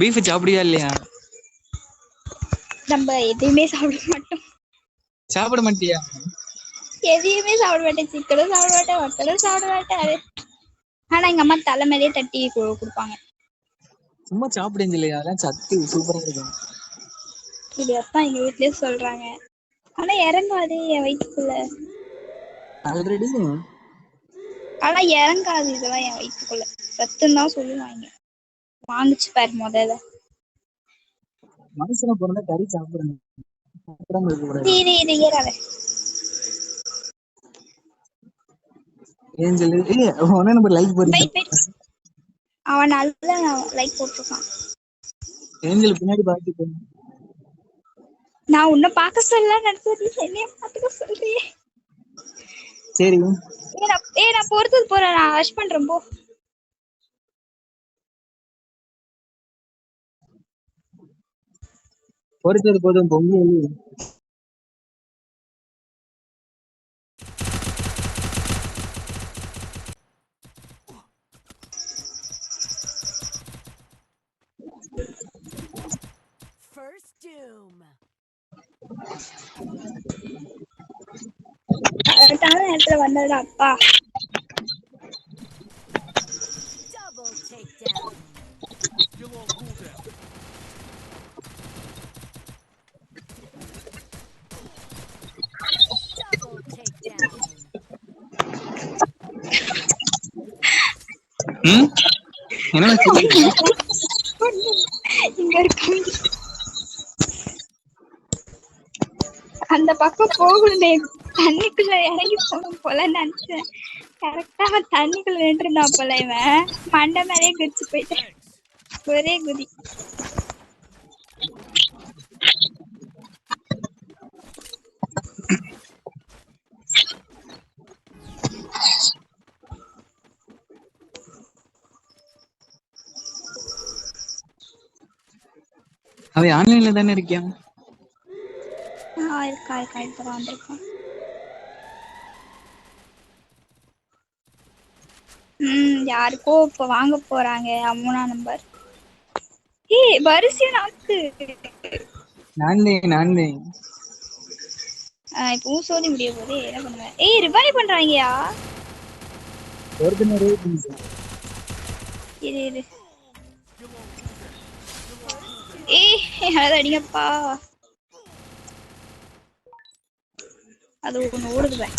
Beef சாப்பிடியா இல்லையா? நம்ம எதையுமே சாப்பிட மாட்டோம். சாப்பிட மாட்டியா? எதையுமே சாப்பிட மாட்டேன். சிக்கனும் சாப்பிட மாட்டேன் மட்டனும் சாப்பிட மாட்டேன் ஆனா எங்க அம்மா தலை மேலேயே தட்டி கொடுப்பாங்க. சும்மா சாப்பிடுங்க இல்லையா? அதெல்லாம் சத்து சூப்பரா இருக்கும். இப்படியாத்தான் எங்க வீட்லயே சொல்றாங்க. ஆனா இறங்காது என் வயிற்றுக்குள்ள ஆல்ரெடி ஆனா இறங்காது இதெல்லாம் என் வயிற்றுக்குள்ள சத்துன்னு தான் சொல்லுவாங்க. வாங்குச்சு பாரு முதல்ல. மனுஷனை பிறந்தா கறி ஏன் சொல்லு? ஏய் உடனே நம்ம லைக் வெயிட் அவன் நல்லா லைக் போட்டிருக்கான். ஏஞ்சல் பின்னாடி பாத்துக்கோ நான் உன்னை பார்க்க சொல்ல நினைச்சது என்னைய பார்த்துக்க சொல்றியே. சரி. ஏ நான் ஏ நான் பொறுத்தது போறேன். நான் ரஷ் பண்றேன் போ. பொறுத்தது போதும் பொங்கல் First doom. கரெக்டான நேரத்துல வந்தடா அப்பா Double takedown. Double என்ன அந்த பக்கம் போகணுமே தண்ணிக்குள்ள இறங்கி போகணும் போல நினைச்சேன். கரெக்டா அவன் தண்ணிக்குள்ள நின்றுருந்தான் போல இவன். மண்டை மேலேயே குதிச்சு போயிட்டேன். ஒரே குதி. அவன் ஆன்லைன்ல தானே இருக்கியான் ஆ இருக்கா இருக்கா இப்பதான் வந்திருக்கான் ம் யாருக்கோ இப்ப வாங்க போறாங்க அம்முனா நம்பர் ஏய் வரிசையா நாக்கு. நான் நான் ஆ, இப்போ சோதி முடிய போது என்ன பண்ணுவேன் ஏய் ரிவைவ் பண்றாங்கயா? ஒருத்தனரே இரு இரு. ஏய் யாராவது அடிங்கப்பா. அது ஒன்று ஓடுதுவேன்